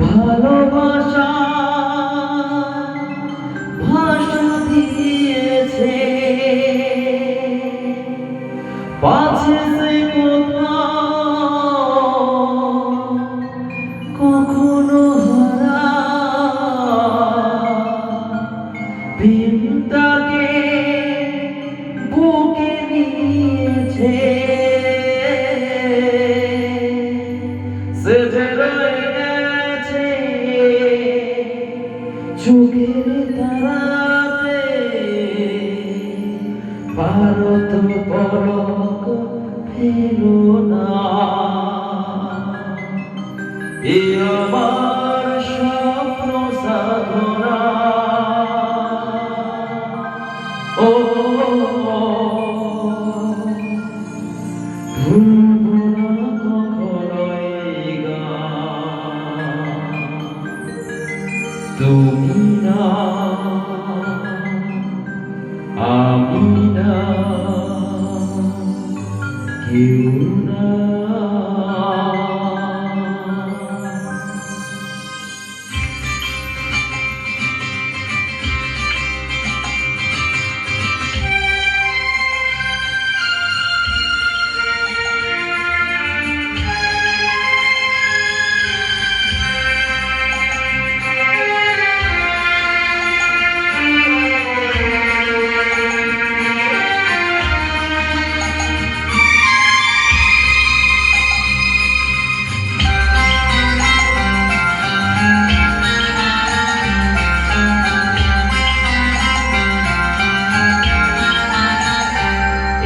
ভালোবাসা ভাষা দিয়েছে। পাছে সে কখনো হারা ভীমতাকে বুকে নিয়েছে যুগের তারাতে ভারত পলক ফেরো না। এ আমার তুমি না আমি না কেউ না।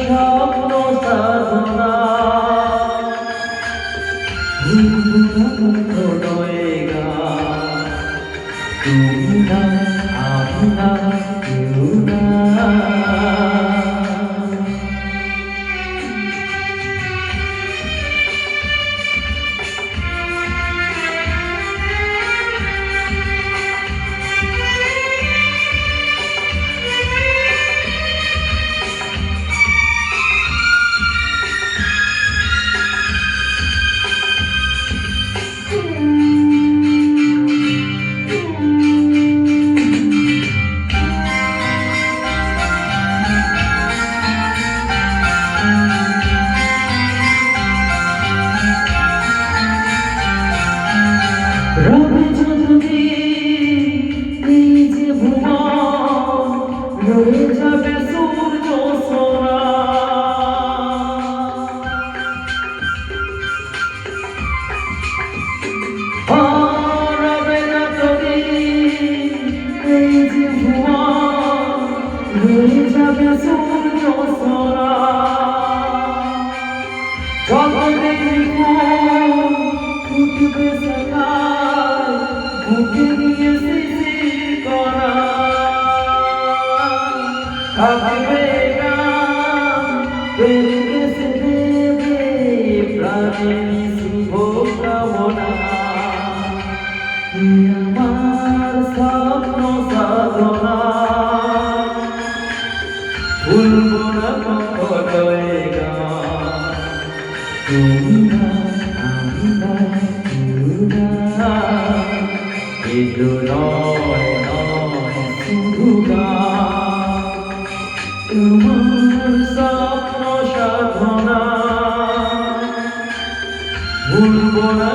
স্বপ্ন সাধনা তুমি না আমি না কেউ না আমার স্বপ্ন সাধনা। ভুলব না কখনো এ গান। তুমি না আমি না কেউ না এ তো নয় নয়, শুধু তোমার স্বপ্ন সাধনা। ভুলব না